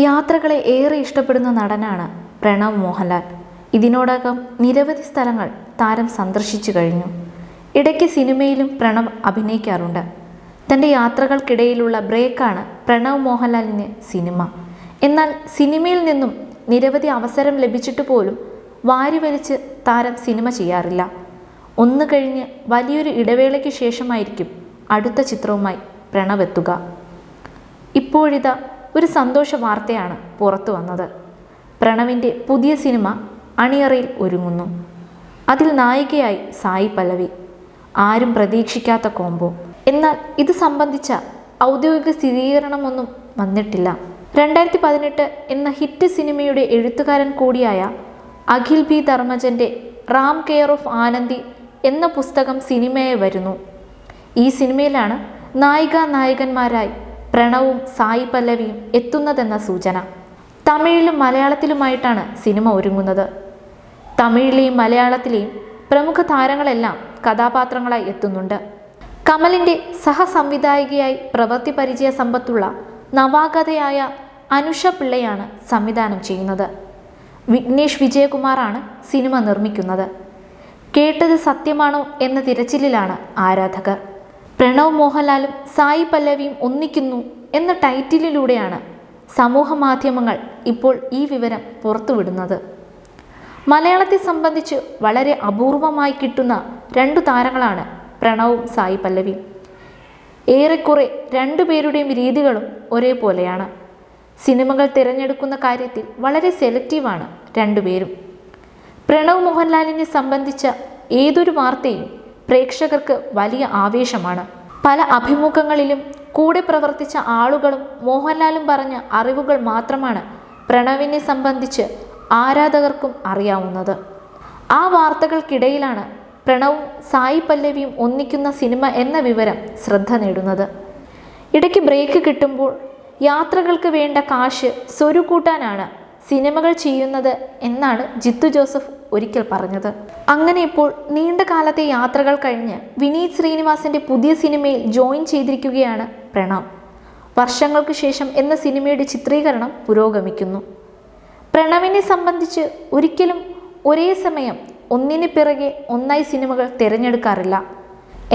യാത്രകളെ ഏറെ ഇഷ്ടപ്പെടുന്ന നടനാണ് പ്രണവ് മോഹൻലാൽ. ഇതിനോടകം നിരവധി സ്ഥലങ്ങൾ താരം സന്ദർശിച്ചു കഴിഞ്ഞു. ഇടയ്ക്ക് സിനിമയിലും പ്രണവ് അഭിനയിക്കാറുണ്ട്. തന്റെ യാത്രകൾക്കിടയിലുള്ള ബ്രേക്കാണ് പ്രണവ് മോഹൻലാലിന് സിനിമ. എന്നാൽ സിനിമയിൽ നിന്നും നിരവധി അവസരം ലഭിച്ചിട്ട് പോലും വാരി വലിച്ച് താരം സിനിമ ചെയ്യാറില്ല. ഒന്ന് കഴിഞ്ഞ് വലിയൊരു ഇടവേളയ്ക്ക് ശേഷമായിരിക്കും അടുത്ത ചിത്രവുമായി പ്രണവ് എത്തുക. ഇപ്പോഴിതാ ഒരു സന്തോഷ വാർത്തയാണ് പുറത്തു വന്നത്. പ്രണവിന്റെ പുതിയ സിനിമ അണിയറയിൽ ഒരുങ്ങുന്നു. അതിൽ നായികയായി സായി പല്ലവി. ആരും പ്രതീക്ഷിക്കാത്ത കോംബോ. എന്നാൽ ഇത് സംബന്ധിച്ച ഔദ്യോഗിക സ്ഥിരീകരണമൊന്നും വന്നിട്ടില്ല. രണ്ടായിരത്തി പതിനെട്ട് എന്ന ഹിറ്റ് സിനിമയുടെ എഴുത്തുകാരൻ കൂടിയായ അഖിൽ ബി ധർമ്മജന്റെ റാം കെയർ ഓഫ് ആനന്ദി എന്ന പുസ്തകം സിനിമയെ വരുന്നു. ഈ സിനിമയിലാണ് നായിക നായകന്മാരായി പ്രണവും സായി പല്ലവിയും എത്തുന്നതെന്ന സൂചന. തമിഴിലും മലയാളത്തിലുമായിട്ടാണ് സിനിമ ഒരുങ്ങുന്നത്. തമിഴിലെയും മലയാളത്തിലെയും പ്രമുഖ താരങ്ങളെല്ലാം കഥാപാത്രങ്ങളായി എത്തുന്നുണ്ട്. കമലിന്റെ സഹസംവിധായികയായി പ്രവൃത്തി പരിചയ സമ്പത്തുള്ള നവാഗതയായ അനുഷ പിള്ളയാണ് സംവിധാനം ചെയ്യുന്നത്. വിഘ്നേഷ് വിജയകുമാറാണ് സിനിമ നിർമ്മിക്കുന്നത്. കേട്ടത് സത്യമാണോ എന്ന തിരച്ചിലിലാണ് ആരാധകർ. പ്രണവ് മോഹൻലാലും സായി പല്ലവിയും ഒന്നിക്കുന്നു എന്ന ടൈറ്റിലിലൂടെയാണ് സമൂഹ മാധ്യമങ്ങൾ ഇപ്പോൾ ഈ വിവരം പുറത്തുവിടുന്നത്. മലയാളത്തെ സംബന്ധിച്ച് വളരെ അപൂർവമായി കിട്ടുന്ന രണ്ടു താരങ്ങളാണ് പ്രണവും സായി പല്ലവിയും. ഏറെക്കുറെ രണ്ടുപേരുടെയും രീതികളും ഒരേപോലെയാണ്. സിനിമകൾ തിരഞ്ഞെടുക്കുന്ന കാര്യത്തിൽ വളരെ സെലക്റ്റീവാണ് രണ്ടുപേരും പ്രണവ് മോഹൻലാലിനെ സംബന്ധിച്ച ഏതൊരു വാർത്തയും പ്രേക്ഷകർക്ക് വലിയ ആവേശമാണ്. പല അഭിമുഖങ്ങളിലും കൂടെ പ്രവർത്തിച്ച ആളുകളും മോഹൻലാലും പറഞ്ഞ അറിവുകൾ മാത്രമാണ് പ്രണവിനെ സംബന്ധിച്ച് ആരാധകർക്കും അറിയാവുന്നത്. ആ വാർത്തകൾക്കിടയിലാണ് പ്രണവും സായി പല്ലവിയും ഒന്നിക്കുന്ന സിനിമ എന്ന വിവരം ശ്രദ്ധ നേടുന്നത്. ഇടയ്ക്ക് ബ്രേക്ക് കിട്ടുമ്പോൾ യാത്രകൾക്ക് വേണ്ട കാശ് സ്വരുക്കൂട്ടാനാണ് സിനിമകൾ ചെയ്യുന്നത് എന്നാണ് ജിത്തു ജോസഫ് ഒരിക്കൽ പറഞ്ഞത്. അങ്ങനെ ഇപ്പോൾ നീണ്ട കാലത്തെ യാത്രകൾ കഴിഞ്ഞ് വിനീത് ശ്രീനിവാസന്റെ പുതിയ സിനിമയിൽ ജോയിൻ ചെയ്തിരിക്കുകയാണ് പ്രണാം വർഷങ്ങൾക്ക് ശേഷം എന്ന സിനിമയുടെ ചിത്രീകരണം പുരോഗമിക്കുന്നു. പ്രണവിനെ സംബന്ധിച്ച് ഒരിക്കലും ഒരേ സമയം ഒന്നിന് പിറകെ ഒന്നായി സിനിമകൾ തിരഞ്ഞെടുക്കാറില്ല.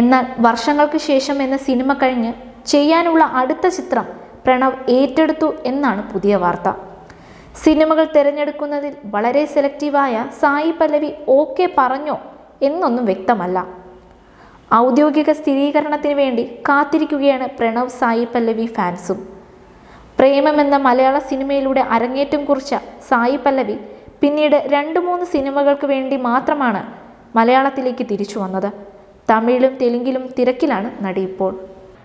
എന്നാൽ വർഷങ്ങൾക്ക് ശേഷം എന്ന സിനിമ കഴിഞ്ഞ് ചെയ്യാനുള്ള അടുത്ത ചിത്രം പ്രണവ് ഏറ്റെടുത്തു എന്നാണ് പുതിയ വാർത്ത. സിനിമകൾ തിരഞ്ഞെടുക്കുന്നതിൽ വളരെ സെലക്റ്റീവായ സായി പല്ലവി ഓക്കെ പറഞ്ഞോ എന്നൊന്നും വ്യക്തമല്ല. ഔദ്യോഗിക സ്ഥിരീകരണത്തിന് വേണ്ടി കാത്തിരിക്കുകയാണ് പ്രണവ് സായി പല്ലവി ഫാൻസും. പ്രേമം എന്ന മലയാള സിനിമയിലൂടെ അരങ്ങേറ്റം കുറിച്ച സായി പല്ലവി പിന്നീട് രണ്ട് മൂന്ന് സിനിമകൾക്ക് വേണ്ടി മാത്രമാണ് മലയാളത്തിലേക്ക് തിരിച്ചു വന്നത്. തമിഴിലും തെലുങ്കിലും തിരക്കിലാണ് നടി ഇപ്പോൾ.